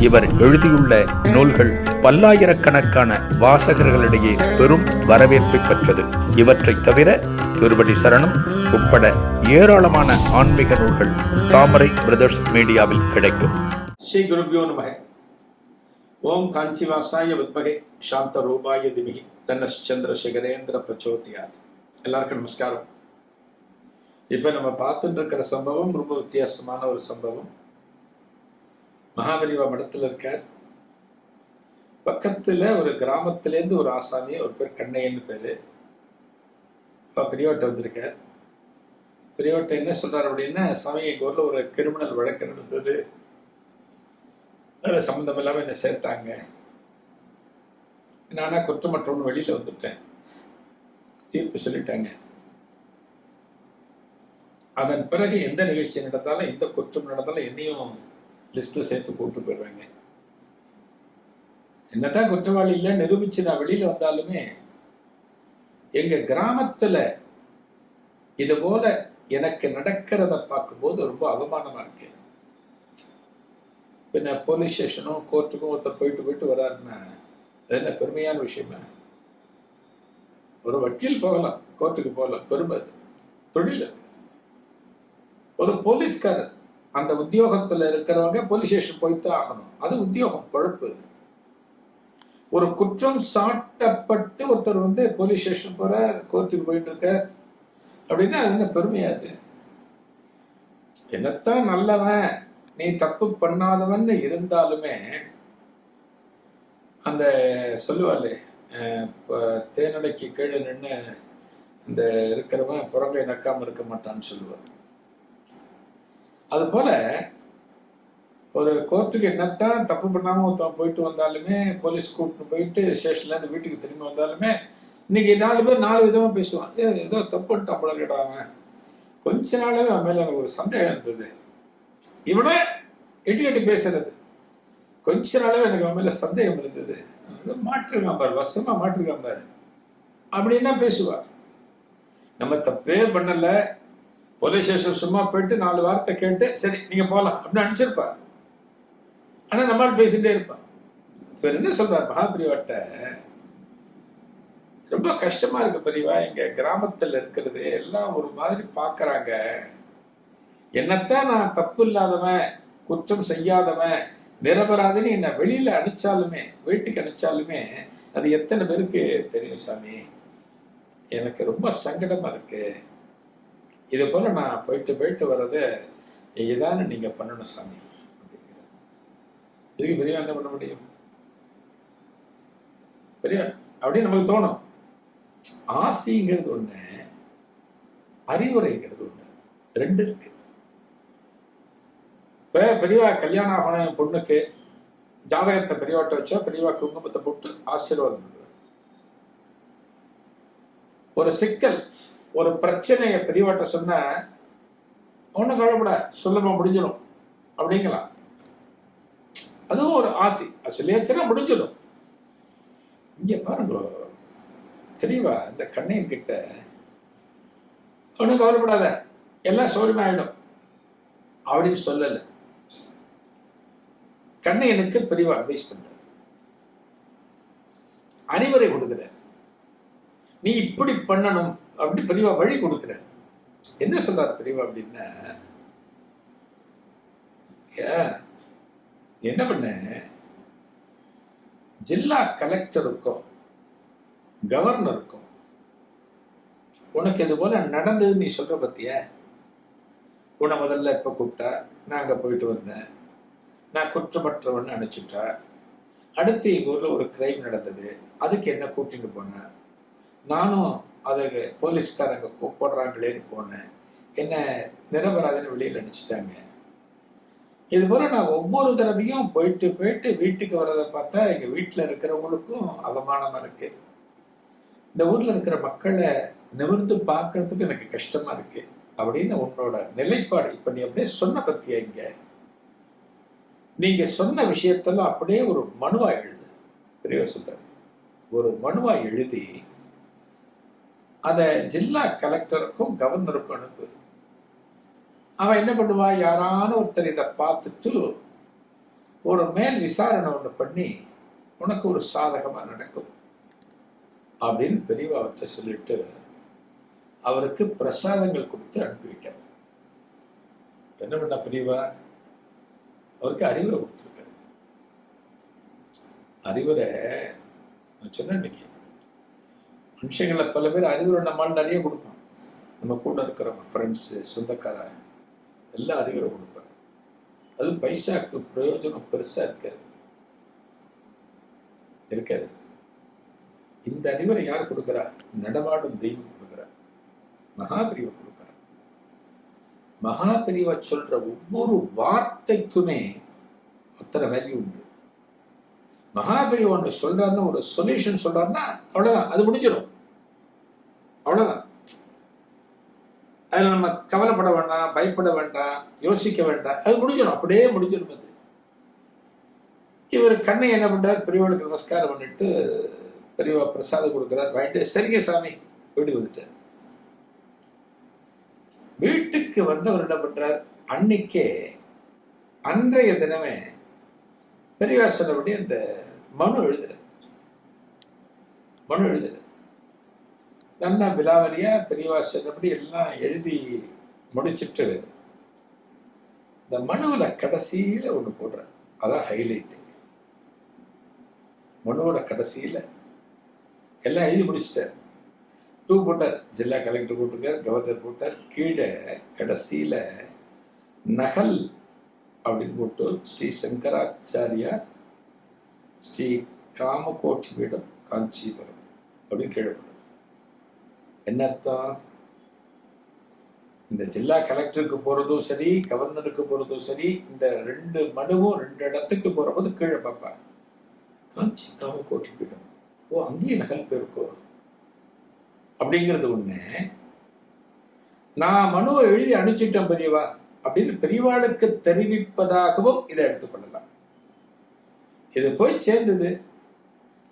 இவர் எழுதியுள்ள நூல்கள் பல்லாயிரக்கணக்கான வாசகர்களிடையே பெரும் வரவேற்பை பெற்றது. இவற்றைத் தவிர திருவடி சரணம் உட்பட ஏராளமான ஆன்மீக நூல்கள் தாமரை பிரதர்ஸ் மீடியாவில் கிடைக்கும். ஸ்ரீ குருபியோ நமக. ஓம் காஞ்சிவாசாய வித்மகே. சாந்த ரூபாய திமிகி. தன்னஸ் சந்திரசேகரேந்திர பிரச்சோதியாத். எல்லாருக்கும் நமஸ்காரம். இப்போ நம்ம பார்த்துட்டு இருக்கிற சம்பவம் ரொம்ப வித்தியாசமான ஒரு சம்பவம். மகாபலிவா மடத்தில் இருக்கார். பக்கத்தில் ஒரு கிராமத்திலேருந்து ஒரு ஆசாமி ஒரு பேர் கண்ணையன்னு பேர். இப்போ வந்திருக்கார். பெரியவட்டை என்ன சொல்கிறார் அப்படின்னா சாமி எங்கள் ஊரில் ஒரு கிரிமினல் வழக்கு நடந்தது. அதில் சம்மந்தம் இல்லாமல் என்னை சேர்த்தாங்க. நானா குற்றமற்றவனு வெளியில் வந்துட்டேன். தீர்ப்பு சொல்லிட்டாங்க. அதன் பிறகு எந்த நிகழ்ச்சி நடந்தாலும் எந்த குற்றம் நடந்தாலும் என்னையும் லிஸ்ட்டில் சேர்த்து கூப்பிட்டு போயிடுவாங்க என்னதான் குற்றவாளி இல்லை நிரூபிச்சு நான் வெளியில் வந்தாலுமே எங்கள் கிராமத்தில் இது போல எனக்கு நடக்கிறத பார்க்கும்போது ரொம்ப அவமானமாக இருக்கு. பின்ன போலீஸ் ஸ்டேஷனும் கோர்ட்டுக்கும் ஒருத்தர் போயிட்டு போயிட்டு வராருன்னா அது என்ன பெருமையான விஷயமா? ஒரு வக்கீல் போகலாம் கோர்ட்டுக்கு போகலாம் பெருமை அது தொழில் அது. ஒரு போலீஸ்காரர் அந்த உத்தியோகத்துல இருக்கிறவங்க போலீஸ் ஸ்டேஷன் போய்த்து ஆகணும். அது உத்தியோகம் பொழப்பு. ஒரு குற்றம் சாட்டப்பட்டு ஒருத்தர் வந்து போலீஸ் ஸ்டேஷன் போற கோர்ட்டுக்கு போயிட்டு இருக்க அப்படின்னா அது என்ன பெருமையாது என்னத்தான் நல்லவன் நீ தப்பு பண்ணாதவன் இருந்தாலுமே அந்த சொல்லுவாளே அஹ், தேனடைக்கு கீழே நின்று இந்த இருக்கிறவன் புறங்கை நக்காம இருக்க மாட்டான்னு சொல்லுவாள் அது போல ஒரு கோர்ட்டுக்கு என்னத்தான் தப்பு பண்ணாமல் ஒருத்தன் போயிட்டு வந்தாலுமே போலீஸ் கூப்பிட்டு போயிட்டு ஸ்டேஷன்லேருந்து வீட்டுக்கு திரும்பி வந்தாலுமே இன்னைக்கு நாலு பேர் நாலு விதமாக பேசுவான். ஏ ஏதோ தப்பு பண்ணிட்டான் போல கொஞ்ச நாளாகவே அவன் மேலே எனக்கு ஒரு சந்தேகம் இருந்தது. இவனை எட்டி எட்டி பேசுறது. கொஞ்ச நாளாகவே எனக்கு அவன் மேலே சந்தேகம் இருந்தது. மாட்டிருக்கான் பாரு வசமாக மாட்டிருக்கான் பாரு. அப்படின்னா பேசுவார் நம்ம தப்பே பண்ணலை. போலீஸ் ஸ்டேஷன் சும்மா போயிட்டு நாலு வார்த்தை கேட்டு சரி நீங்க போகலாம் அப்படின்னு அனுப்பிச்சிருப்பார். ஆனா நம்மால் பேசிட்டே இருப்பான். இவர் என்ன சொல்றார்? மகாபிரிவாட்ட ரொம்ப கஷ்டமா இருக்கு பெரியவா எங்க கிராமத்துல இருக்கிறது எல்லாம் ஒரு மாதிரி பாக்குறாங்க. என்னத்தான் நான் தப்பு இல்லாதவன் குற்றம் செய்யாதவன் நிரபராதின்னு என்னை வெளியில அடிச்சாலுமே வீட்டுக்கு அடிச்சாலுமே அது எத்தனை பேருக்கு தெரியும் சாமி? எனக்கு ரொம்ப சங்கடமா இருக்கு. இது போல நான் போயிட்டு போயிட்டு வர்றது இதான நீங்க பண்ணணும் சாமி அப்படிங்கிற இதுக்கு பெரியவன் என்ன பண்ண முடியும்? பெரியவன் அப்படின்னு நமக்கு தோணும். ஆசைங்கிறது ஒண்ணு அறிவுரைங்கிறது ஒண்ணு ரெண்டு இருக்கு. இப்ப பெரியவா கல்யாணம் ஆகணும் என் பொண்ணுக்கு ஜாதகத்தை பெரியவாட்ட வச்சா பெரியவா குங்குமத்தை போட்டு ஆசீர்வாதம் பண்ணுவார். ஒரு சிக்கல் ஒரு பிரச்சனையை பெரியவாட்ட சொன்ன ஒன்றும் கவலைப்பட சுலபமா முடிஞ்சிடும். அப்படிங்கலாம். அதுவும் ஒரு ஆசை. அது சொல்லியாச்சுன்னா முடிஞ்சிடும். இங்கே பாருங்க தெரியவா இந்த கண்ணையன் கிட்ட ஒன்றும் கவலைப்படாத எல்லாம் சௌரியமா ஆயிடும். அப்படின்னு சொல்லலை. கண்ணையனுக்கு பெரியவா அட்வைஸ் பண்ற அறிவுரை கொடுக்குற நீ இப்படி பண்ணணும். அப்படி பெரியவா வழி கொடுக்குற என்ன சொன்னார் பெரியவா அப்படின்னா என்ன பண்ண? ஜில்லா கலெக்டருக்கும் கவர்னருக்கும் உனக்கு இது போல நடந்தது நீ சொல்ற பத்திய? உன்னை முதல்ல இப்போ கூப்பிட்டா நான் அங்க போயிட்டு வந்தேன். நான் குற்றமற்றவன் நினைச்சிட்டா அடுத்து எங்கள் ஊரில் ஒரு கிரைம் நடந்தது. அதுக்கு என்ன கூட்டிட்டு போனேன் நானும் அதுக்கு போலீஸ்காரங்க கூப்பிடுறாங்களேன்னு போனேன் என்ன நிரபராதின்னு வெளியில் அடிச்சிட்டாங்க இது போல நான் ஒவ்வொரு தடவையும் போயிட்டு போயிட்டு வீட்டுக்கு வர்றதை பார்த்தா எங்க வீட்டில் இருக்கிறவங்களுக்கும் அவமானமா இருக்கு. இந்த ஊர்ல இருக்கிற மக்களை நிமிர்ந்து பார்க்கறதுக்கு எனக்கு கஷ்டமா இருக்கு அப்படின்னு உன்னோட நிலைப்பாடு இப்ப நீ அப்படியே சொன்ன பத்தியா இங்க? நீங்க சொன்ன விஷயத்தெல்லாம் அப்படியே ஒரு மனுவா எழுது. பெரிய சொல்ற ஒரு மனுவா எழுதி அதை ஜில்லா கலெக்டருக்கும் கவர்னருக்கும் அனுப்பு. அவன் என்ன பண்ணுவா? யாரான ஒருத்தர் இதை பார்த்துட்டு ஒரு மேல் விசாரணை ஒன்று பண்ணி உனக்கு ஒரு சாதகமாக நடக்கும் அப்படின்னு பெரியவாவத்தை சொல்லிட்டு அவருக்கு பிரசாதங்கள் கொடுத்து அனுப்பி வைக்கிறார். என்ன பண்ண பெரியவா? அவருக்கு அறிவுரை கொடுத்துருக்காரு. அறிவுரை நான் சொன்னேன் இன்னைக்கு. மனுஷங்களை பல பேர் அறிவுரை நம்மால் நிறைய கொடுப்போம் நம்ம கூட இருக்கிறவங்க ஃப்ரெண்ட்ஸு சொந்தக்கார எல்லாம் அறிவுரை கொடுப்பாங்க அது பைசாக்கு பிரயோஜனம் பெருசா இருக்காது. இருக்காது. இந்த அறிவுரை யார் கொடுக்குறா? நடமாடும் தெய்வம் கொடுக்குறா. மகாபிரிவை கொடுக்குறா. மகாபிரிவை சொல்ற ஒவ்வொரு வார்த்தைக்குமே அத்தனை வேல்யூ உண்டு. மகாபிரிவா ஒன்று சொல்றாருன்னா ஒரு சொல்யூஷன் சொல்றாருன்னா அவ்வளோதான் அது முடிஞ்சிடும். அதில் நம்ம கவலைப்பட வேண்டாம் பயப்பட வேண்டாம் யோசிக்க வேண்டாம். அது முடிஞ்சிடும். அப்படியே முடிஞ்சிடும் அது. இவர் கண்ணை என்ன பண்றார்? பெரியவளுக்கு நமஸ்காரம் பண்ணிட்டு பெரியவா பிரசாதம் கொடுக்குறார். வாங்கிட்டு சரிங்க சாமி வீடு வந்துட்டார். வீட்டுக்கு வந்தவர் என்ன பண்ணுறார் அன்னைக்கே அன்றைய தினமே பெரியவா சொன்னபடி அந்த மனு எழுதுற மனு எழுதுற நல்லா விலாவரியா பெரியவா சொன்னபடி எல்லாம் எழுதி முடிச்சிட்டு இந்த மனுவில் கடைசியில் ஒன்று போடுறேன். அதான் ஹைலைட் மனுவோட கடைசியில் எல்லாம் எழுதி முடிச்சிட்டார் டூ போட்டார் ஜில்லா கலெக்டர் போட்டிருக்கார் கவர்னர் போட்டார். கீழே கடைசியில் நகல் அப்படின்னு போட்டு ஸ்ரீ சங்கராச்சாரியா ஸ்ரீ காமகோட்டி பீடம் காஞ்சிபுரம் அப்படின்னு கீழே என்ன அர்த்தம் இந்த ஜில்லா கலெக்டருக்கு போகிறதும் சரி கவர்னருக்கு போகிறதும் சரி இந்த ரெண்டு மனுவும் ரெண்டு இடத்துக்கு போறபோது கீழே பார்ப்பா காஞ்சி காமகோட்டி போயிடும் ஓ அங்கேயும் நகல் இருக்கோ அப்படிங்கிறது ஒன்று நான் மனுவை எழுதி அனுப்பிச்சிட்டேன் பெரியவா அப்படின்னு பெரியவாளுக்கு தெரிவிப்பதாகவும் இதை எடுத்துக்கொள்ளலாம் இது போய் சேர்ந்தது.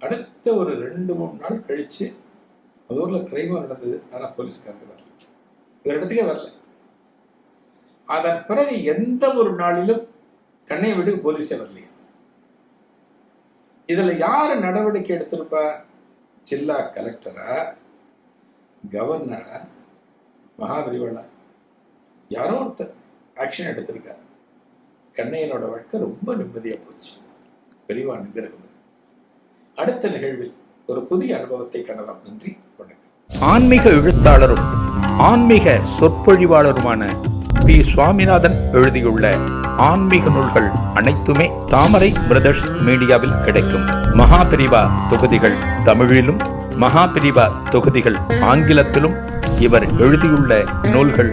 அடுத்த ஒரு ரெண்டு மூணு நாள் கழிச்சு அந்த ஊரில் கிரைமாக நடந்தது. ஆனால் போலீஸ்காரங்க வரல. இவர் இடத்துக்கே வரல. அதன் பிறகு எந்த ஒரு நாளிலும் கண்ணைய வீட்டுக்கு போலீஸே வரலையே. இதில் யார் நடவடிக்கை எடுத்திருப்பா? ஜில்லா கலெக்டரா கவர்னரா மகாபிரிவலா யாரோ ஒருத்தர் ஆக்ஷன் எடுத்திருக்கார். கண்ணையனோட வாழ்க்கை ரொம்ப நிம்மதியாக போச்சு. பெரியவா அனுகிரகம். அடுத்த நிகழ்வில் ஒரு புதிய அனுபவத்தை காணலாம் நன்றி வணக்கம். ஆன்மீக எழுத்தாளரும் ஆன்மீக சொற்பொழிவாளருமான பி. சுவாமிநாதன் எழுதியுள்ள ஆன்மீக நூல்கள் அனைத்துமே தாமரை பிரதர்ஸ் மீடியாவில் கிடைக்கும். மகாபிரிவா தொகுதிகள் தமிழிலும் மகாபிரிவா தொகுதிகள் ஆங்கிலத்திலும் இவர் எழுதியுள்ள நூல்கள்